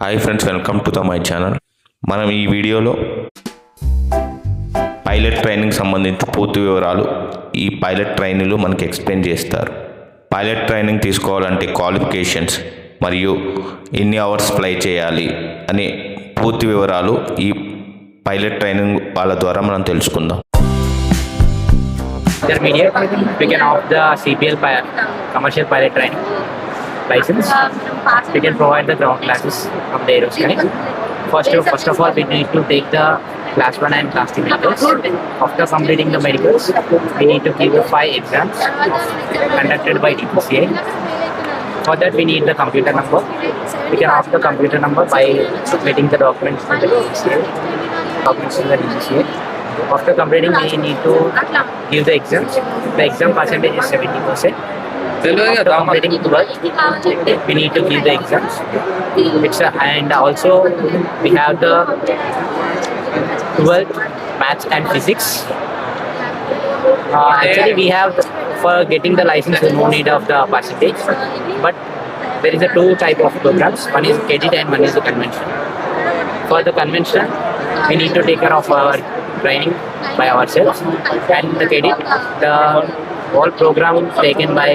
Hi friends welcome to the my channel మనం ఈ వీడియోలో పైలట్ ట్రైనింగ్ సంబంధించి పూర్తి వివరాలు ఈ పైలట్ ట్రైనింగ్లు మనకి ఎక్స్ప్లెయిన్ చేస్తారు. పైలట్ ట్రైనింగ్ తీసుకోవాలంటే క్వాలిఫికేషన్స్ మరియు ఎన్ని అవర్స్ ఫ్లై చేయాలి అనే పూర్తి వివరాలు ఈ పైలట్ ట్రైనింగ్ వాళ్ళ ద్వారా మనం తెలుసుకుందాం. Intermediate, we can opt the CPL commercial pilot training. License. We can provide the ground classes from the aerosky. First, first of all, we need to take the class one and class two medicals. After completing the medicals, we need to give the five exams conducted by DPCA. For that, we need the computer number. We can ask the computer number by submitting the documents to the DPCA. Documents to the DPCA. After completing, we need to give the exams. The exam percentage is 70%. After completing 12, we need to give the exams. It's a, and also we have the 12th maths and physics. Uh, actually, we have for getting the license, no need of the percentage, but there is a two type of programs. One is credit and one is the convention. For the convention, we need to take care of our training by ourselves, and the credit, the whole programs taken by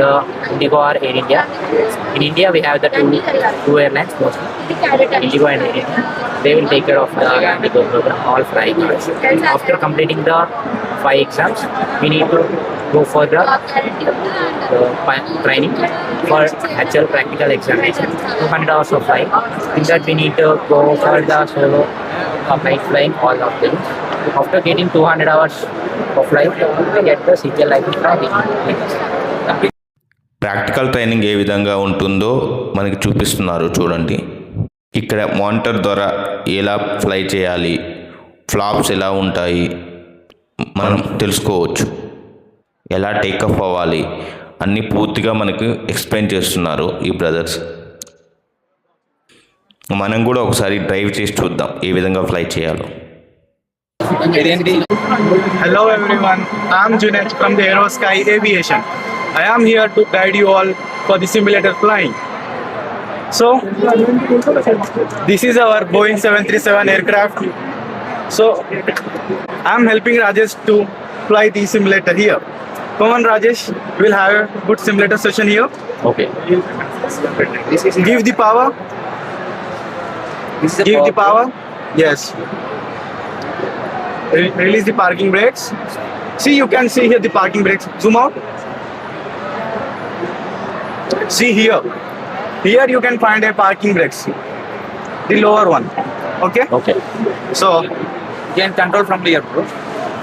the Indigo or Air India. In India, we have the two, two airlines mostly, Indigo and Air India. They will take care of the Indigo program, all flying. After completing the five exams, we need to go for the uh, training for actual practical examination. 200 hours of flying. In that, we need to go for the solo uh, night flying, all of them. After getting 200 hours of flight, we get the CPL license from the practical training ఏ విధంగా ఉంటుందో మనకి చూపిస్తున్నారు చూడండి. ఇక్కడ monitor ద్వారా ఎలా fly చేయాలి flops ఎలా ఉంటాయి మనం తెలుసుకోవచ్చు. ఎలా టేకఫ్ అవ్వాలి అన్నీ పూర్తిగా మనకు ఎక్స్ప్లెయిన్ చేస్తున్నారు ఈ బ్రదర్స్ మనం కూడా ఒకసారి డ్రైవ్ చేసి చూద్దాం ఏ విధంగా ఫ్లై చేయాలో. Hello everyone, I am Junaid from the Aerosky Aviation. I am here to guide you all for the simulator flying. So, this is our Boeing 737 aircraft. So, I am helping Rajesh to fly the simulator here. Come on Rajesh, we'll have a good simulator session here. Okay. Give the power, give the power. Yes. Re- release the parking brakes. See, you can see here the parking brakes. Zoom out. See here. Here you can find a parking brakes. The lower one. Okay. Okay. So, can control from here, bro.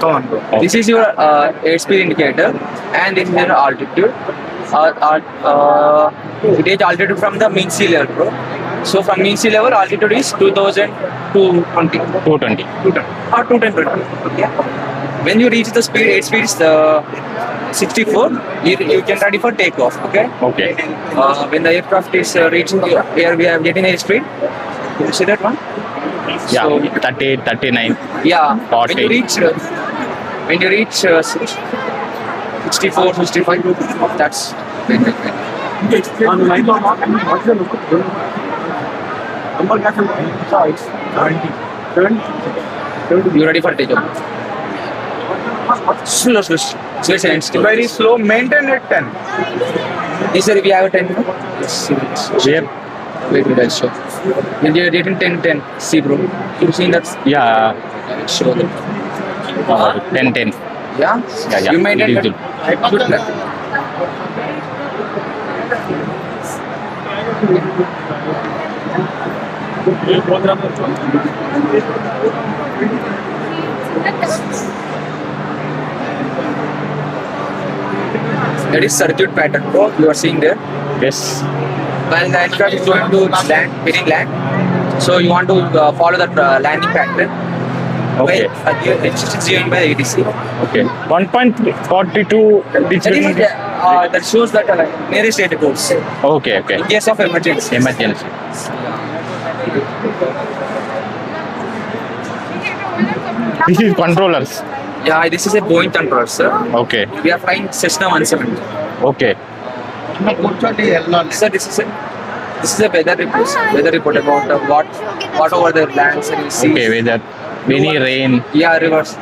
come on, bro. This is your uh, airspeed indicator, and this is your altitude. Uh, uh, uh, it is altitude from the mean sea level, bro. So from mean sea level, altitude is 2220. Ah, 220. 220. Or 210. When you reach the speed, eight speed is the uh, 64, you, you can ready for takeoff. Okay. Okay. Uh, when the aircraft is uh, reaching air, we are getting a speed. Can you see that one? Yeah. So, 30, 39. Yeah. 40. When you reach, uh, when you reach uh, 64, 65, that's. Wait, wait, wait. Online. Number क्या sorry seventy seventy you ready for take off slow slow slow and slow very slow maintain at 10 yes sir we have 10 yes sir wait wait i'll show when you're rating 10 10 see bro you seen that yeah i'll show that uh, 10 10 yeah yeah yeah you made it good luck That is circuit pattern bro. you are seeing there. Yes. Well, the aircraft is going to land, winning land. So you want to uh, follow that uh, landing pattern. Okay. Uh, by Okay. 1.42 degrees. That, uh, that shows that uh, nearest airport. Okay, okay. In case of emergency. Emergency. This is controllers. Yeah, this is a Boeing controller, sir. Okay. We are flying Cessna 170. Okay. Sir, this is a this is a weather report. Ah, weather report about what what over the lands and seas. Okay, weather. many rain. Yeah, rivers.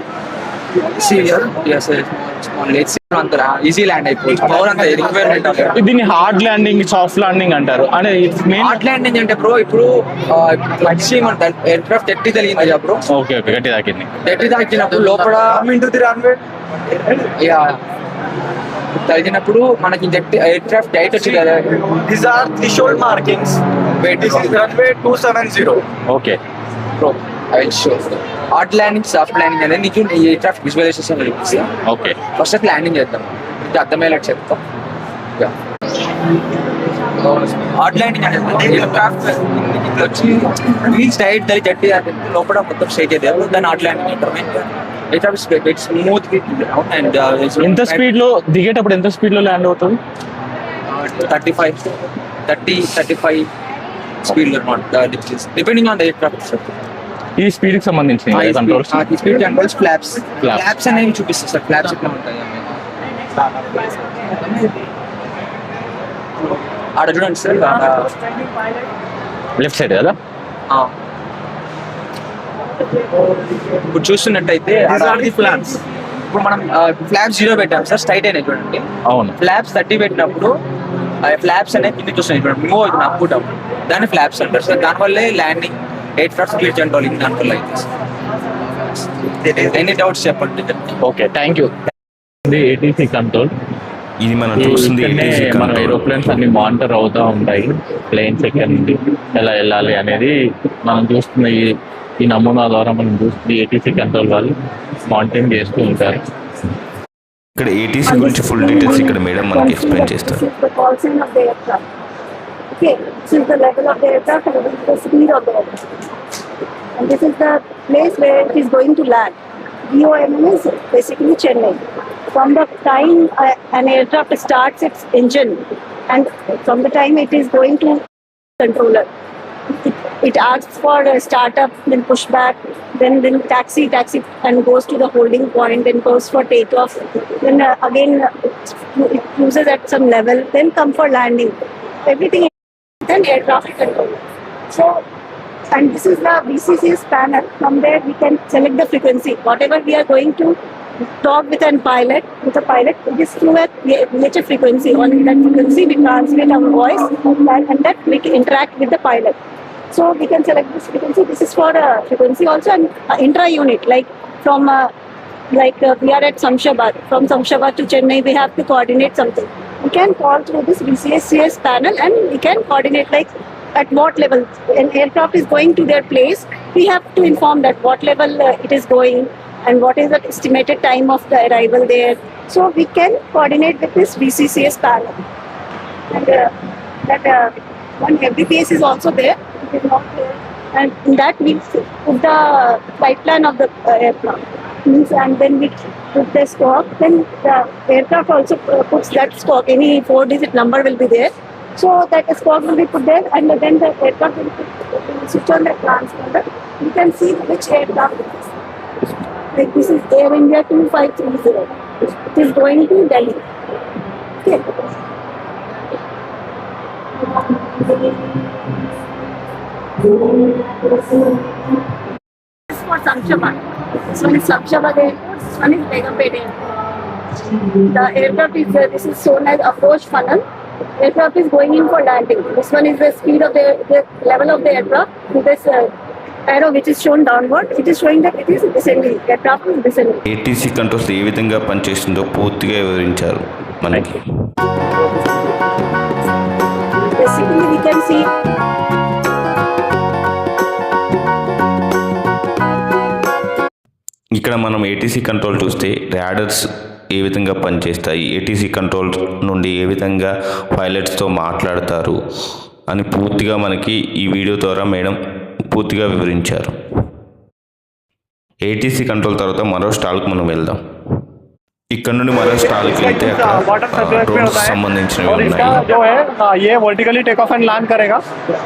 Senior yes అంత easy land అయిపోవచ్చు power అంత. Requirement దీన్ని hard landing soft landing అంటారు. అనే hard landing అంటే bro ఇప్పుడు లక్ష్యం air craft ఎట్టి తగిలింది బ్రో ఓకే ఓకే గట్టి తాకింది. గట్టి తాకినప్పుడు లోపల ఇంటూ ది తగినప్పుడు మనకి ఇంజెక్ట్ ఎయిర్ క్రాఫ్ట్ టైట్ వచ్చింది కదా. These are three should markings wait two seven zero okay bro I will show hard landing soft landing అనేది నీకు aircraft visualisation okay. First landing చేద్దాం. ఇది అర్థమయ్యేలా చెప్తాం. హార్డ్ ల్యాండింగ్ అనేది ఎయిర్ క్రాఫ్ట్ ఇట్లా వచ్చి వీల్స్ డైట్ దాని జట్టి లోపల మొత్తం స్ట్రైట్ అయితే దాన్ని హార్డ్ ల్యాండింగ్ అంటారు స్మూత్ అండ్ ఎంత స్పీడ్లో దిగేటప్పుడు ఎంత స్పీడ్లో ల్యాండ్ అవుతుంది thirty five thirty thirty five speed అనమాట depending on the aircraft ఈ స్పీడ్కి సంబంధించి controls speed controls flaps. Flaps అనేవి చూపిస్తుంది సార్ ఫ్లాప్స్ ఎట్లా ఉంటాయి. ఆడ చూడండి సార్ లెఫ్ట్ సైడ్ కదా? ఇప్పుడు చూస్తున్నట్టయితే flaps. ఇప్పుడు మనం ఫ్లాప్స్ జీరో పెట్టాం సార్ స్ట్రైట్ అయినాయి చూడండి. అవును. ఫ్లాప్స్ థర్టీ పెట్టినప్పుడు ఫ్లాప్స్ అనేవి కిందకి వస్తున్నాయి చూడండి. మూవ్ అవుతుంది అప్ డౌన్ దాన్ని ఫ్లాప్స్ అంటారు సార్. దానివల్లే landing eight flaps clear controlling దానివల్ల అయితే ఎనీ డౌట్స్ చెప్పండి. Okay thank you ATC control ఇది మనం చూస్తుంది మన ఏరోప్లేన్స్ అన్ని మానిటర్ అవుతూ ఉంటాయి. ప్లేన్స్ ఎక్కడి నుండి ఎలా వెళ్ళాలి అనేది మనం చూస్తున్న ఈ ఈ నమూనా ద్వారా మనం చూస్తుంది ఏటీసీ కంట్రోల్ వాళ్ళు మానిటరింగ్ చేస్తూ ఉంటారు. ఇక్కడ ఏటీసీ గురించి ఫుల్ డీటెయిల్స్ ఇక్కడ మేడం మనకి ఎక్స్ప్లెయిన్ చేస్తారు. This is the level of the aircraft and the speed of the aircraft. And this is the place where it is going to land. DOM is basically Chennai. From the time uh, an aircraft starts its engine and from the time it is going to controller, it, it asks for a startup, then pushback, then then taxi, taxi, and goes to the holding point, then goes for takeoff, then uh, again it cruises at some level, then come for landing. Everything then air traffic control. So, and this is the VCCS panel. From there we can select the frequency. Whatever we are going to talk with a pilot, with a pilot, it is through a nature frequency. On that frequency, we translate our voice, and, that we can interact with the pilot. So we can select this frequency. This is for uh, frequency also and uh, intra-unit, like from uh, like uh, we are at Samshabad. From Samshabad to Chennai, we have to coordinate something. We can call through this VCSCS panel and we can coordinate like at what level an aircraft is going to their place. We have to inform that what level uh, it is going and what is the estimated time of the arrival there. So we can coordinate with this VCCS panel. And uh, that uh, one FBPS is also there. It is not there. And in that we put the flight plan of the uh, aircraft. And then we put the stock. Then the aircraft also puts that stock. Any four-digit number will be there. So that stock will be put there, and then the aircraft will, put, will switch on the transponder. You can see which aircraft it is. Like this is Air India 2530. It is going to Delhi. Okay. For Samshabad. This one is Samshabad Airport. This one is Begumpet Airport. The aircraft is uh, this is shown as approach funnel. Aircraft is going in for landing. This one is the speed of the, the level of the aircraft. This uh, arrow which is shown downward, it is showing that it is descending. Aircraft is descending. ATC controls ఏ విధంగా పనిచేస్తుందో పూర్తిగా వివరించారు మనకి Basically, we can see మనం ATC control చూస్తే radars ఏ విధంగా పనిచేస్తాయి? ATC control నుండి ఏ విధంగా పైలట్స్తో మాట్లాడతారు? అని పూర్తిగా మనకి ఈ వీడియో ద్వారా మేడం పూర్తిగా వివరించారు. ఏటీసీ కంట్రోల్ తర్వాత మరో స్టాల్కి మనం వెళ్దాం. ఇక్కడ నుండి మరో స్టాల్కి వెళ్తే అక్కడ డ్రోన్స్ సంబంధించినవి और इसका ఉన్నాయి जो है हाँ, ये vertically take off and land करेगा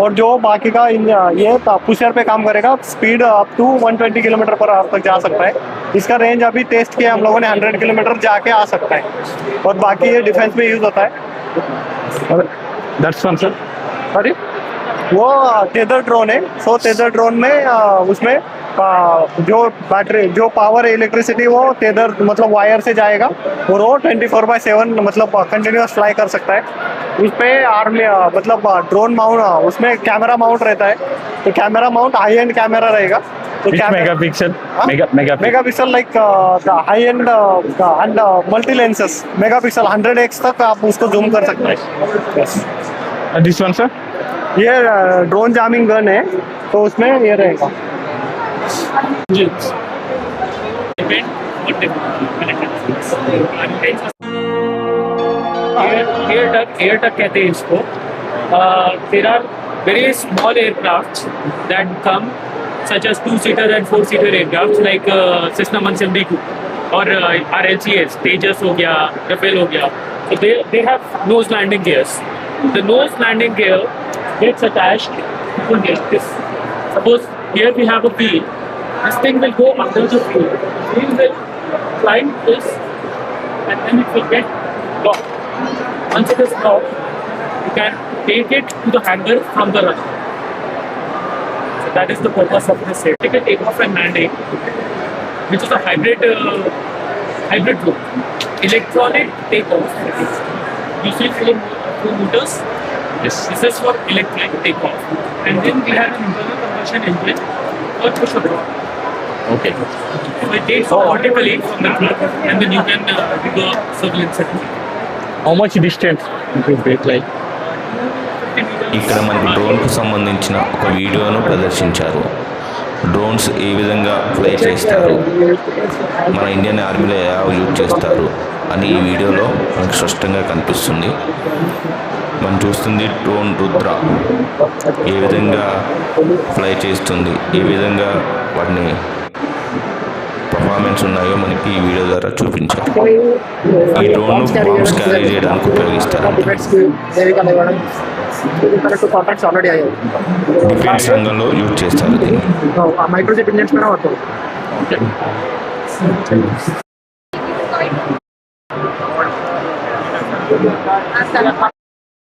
और जो बाकी का इन- ये पुशर पे काम करेगा speed up to 120 kilometre per hour तक जा सकता है इसका रेंज अभी टेस्ट किया हम लोगों ने 100 किलोमीटर जाके आ सकता है और बाकी ये डिफेंस में यूज होता है దట్స్ వన్ సార్ सॉरी वो टेदर ड्रोन है सो टेदर ड्रोन में अ, उसमें अ, जो बैटरी जो पावर इलेक्ट्रिसिटी वो टेदर मतलब वायर से जाएगा और वो ट्वेंटी फोर बाई सेवन मतलब कंटिन्यूस फ्लाई कर सकता है उस पे आर्मी मतलब ड्रोन माउंट उसमें कैमरा माउंट रहता है तो camera mount high end camera रहेगा तो megapixel? Huh? Mega megapixel. Megapixel like high end end multi lenses megapixel 100 X तक आप उसको जूम कर सकते हैं this one, sir? ये ड्रोन जामिंग गन है तो उसमें ये रहेगा engines. Depend on different air टक एयर टक कहते हैं इसको। There are very small aircraft that come such as two seater and four seater aircraft like Cessna one seventy two और R L C S Tejas हो गया Rafale हो गया। तो they they have nose landing gears the nose landing gear gets attached to gate this suppose here we have a wheel. This thing will go under the wheel wheel will climb this and then it will get locked once it is locked you can take it to the hanger from the runner so that is the purpose of this set. Take a takeoff and landing, which is a hybrid uh, hybrid loop. Electronic takeoff. Usually four, four motors. Yes. This is for electric takeoff. And then we have an internal combustion engine for push a button. Okay. So it takes off vertically from the truck and then you can uh, do the surveillance setting. How much distance it will take like? ఇక్కడ మనకి డ్రోన్కు సంబంధించిన ఒక వీడియోను ప్రదర్శించారు drones ఏ విధంగా fly చేస్తారు మన Indian ఆర్మీలో ఎలా యూజ్ చేస్తారు అని ఈ వీడియోలో మనకు స్పష్టంగా కనిపిస్తుంది మనం చూస్తుంది డ్రోన్ రుద్ర ఏ విధంగా ఫ్లై చేస్తుంది ఏ విధంగా వాటిని పర్ఫార్మెన్స్ ఉన్నాయో మనకి ఈ వీడియో ద్వారా చూపించారు ఈ డ్రోన్ బాంబ్స్ క్యారీ చేయడానికి అయ్యాయి డిఫెన్స్ రంగంలో యూజ్ చేస్తారు.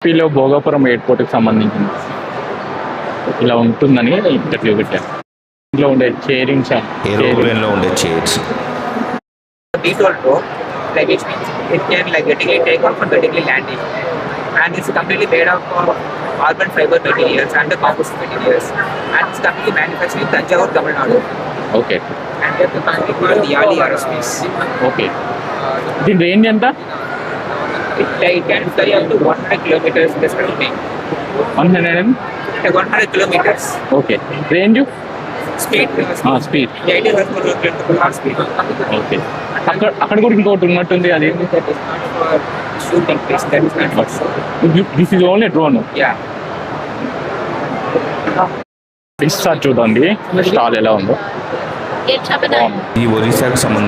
ఏపీలో భోగాపురం ఎయిర్పోర్ట్కి సంబంధించింది. ఇలా ఉంటుందని ఇంటర్వ్యూ పెట్టాను ఇంట్లో ఉండే చైరింగ్ ఏరోప్లేన్లో ఉండే chairs drone, like which means it can like vertically take off and vertically landing. And it's completely made of uh, carbon fiber materials and the composite materials. And it's completely manufactured in Tanjavur, Tamil Nadu. Okay And we have the company called Yali Aerospace. Okay దీని range ఎంత It, it can fly up to 100 kilometers in the surrounding. One hundred and Like 100 kilometers. Okay range Ah, అక్కడ అక్కడ కూడా ఇంకోటి ఉన్నట్టుంది అది? This is only drone stall ఎలా ఉందో? Um, ఈ సంబంధించి